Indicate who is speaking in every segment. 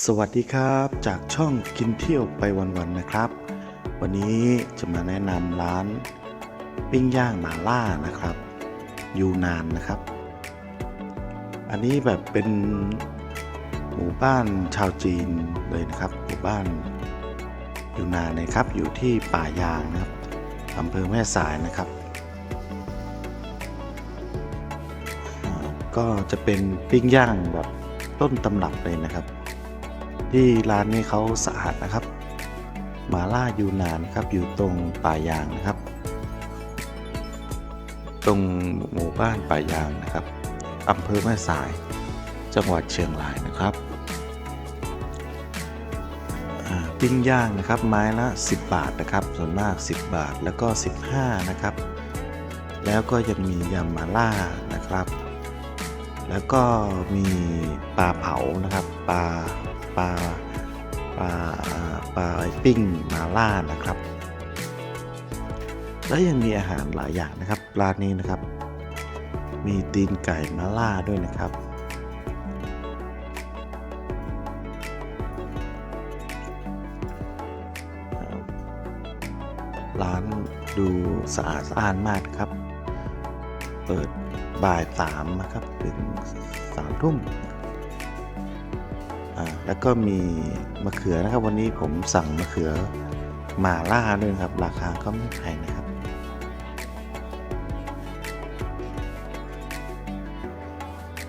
Speaker 1: สวัสดีครับจากช่องกินเที่ยวไปวันๆนะครับ วันนี้จะมาแนะนำร้าน ปิ้งย่างหมาล่านะครับ ยูนานนะครับ อันนี้แบบเป็นหมู่บ้านชาวจีนเลยนะครับ หมู่บ้านยูนานนะครับ อยู่ที่ป่ายางนะครับอำเภอแม่สายนะครับ ก็จะเป็นปิ้งย่างแบบต้นตำรับเลยนะครับ ที่ร้านนี้เขาสะอาดนะครับหมาล่ายูนานครับอยู่ตรงป่ายางนะครับ ตรงหมู่บ้านป่ายางนะครับอำเภอแม่สาย จังหวัดเชียงรายนะครับปิ้งย่างนะครับไม้ละ 10 บาทนะครับ ส่วนมาก 10 บาทแล้วก็ 15 นะครับ แล้วก็ยังมียำมาล่านะครับ แล้วก็มีปลาเผานะครับปลา ปลาปลาอ่าปลาปิ้งมาล่านะครับ แล้วยังมีอาหารหลายอย่างนะครับร้านนี้นะครับ มีตีนไก่มาล่าด้วยนะครับ ร้านดูสะอาดสะอ้านมากครับ เปิดบ่ายสามนะครับ ถึงสามทุ่ม แล้วก็มีมะเขือนะครับ วันนี้ผมสั่งมะเขือหมาล่าด้วยครับ ราคาก็ไม่แพงนะครับ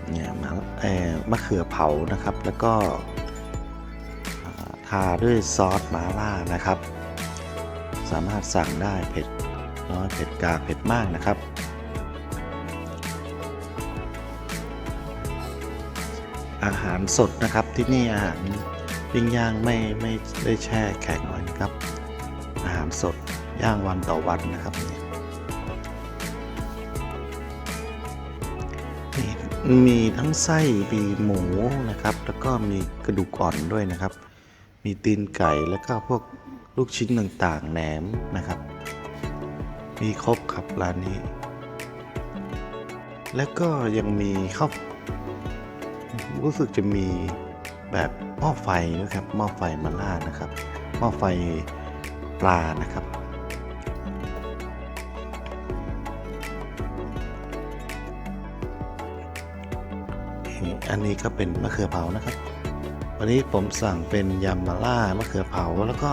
Speaker 1: เนี่ยมาเอ่อมะเขือเผานะครับ แล้วก็ทาด้วยซอสหมาล่านะครับ สามารถสั่งได้เผ็ดน้อยเผ็ดกลางเผ็ดมากนะครับ อาหารสดนะครับที่นี่อาหารปิ้งย่างไม่ไม่ได้แช่แข็งไว้นะครับ อาหารสดย่างวันต่อวันนะครับนี่มีทั้งไส้มีหมูนะครับ แล้วก็มีกระดูกอ่อนด้วยนะครับ มีตีนไก่แล้วก็พวกลูกชิ้นต่างๆแหนมนะครับ มีครบครับร้านนี้ แล้วก็ยังมีข้าว รู้สึกจะมีแบบหม้อไฟนะครับหม้อไฟมาล่านะครับหม้อไฟปลานะครับอันนี้ก็เป็นมะเขือเผานะครับ วันนี้ผมสั่งเป็นยำมาล่ามะเขือเผาแล้วก็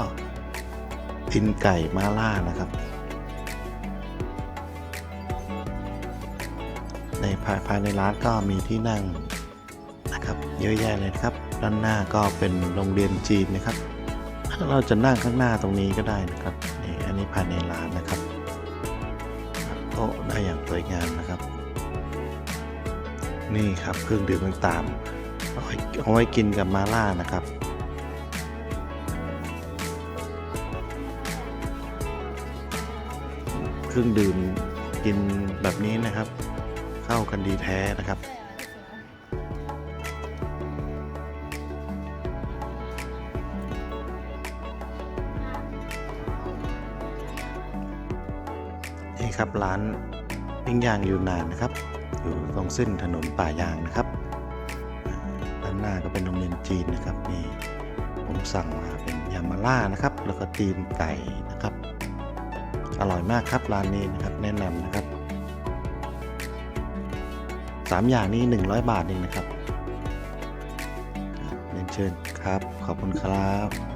Speaker 1: ตินไก่มาล่านะครับ ในภายในร้านก็มีที่นั่ง นะครับ เยอะแยะเลยนะครับ ด้านหน้าก็เป็นโรงเรียนจีนนะครับถ้าเราจะนั่งข้างหน้าตรงนี้ก็ได้นะครับนี่อันนี้ภายในร้านนะครับโต๊ะได้อย่างสวยงามนะครับ นี่ครับเครื่องดื่มต่างๆเอาไว้เอาไว้กินกับมาล่านะครับเครื่องดื่มกินแบบนี้นะครับ เข้ากันดีแท้นะครับ นี่ครับร้านปิ้งย่างยูนานนะครับ อยู่ตรงเส้นถนนป่ายางนะครับด้านหน้าก็เป็นโรงเรียนจีนนะครับนี่ผมสั่งมาเป็นยามาล่านะครับ แล้วก็ตีนไก่นะครับ อร่อยมากครับร้านนี้นะครับแนะนำนะครับสามอย่างนี้ 100 บาทเองนะครับครับเรียนเชิญครับ ขอบคุณครับ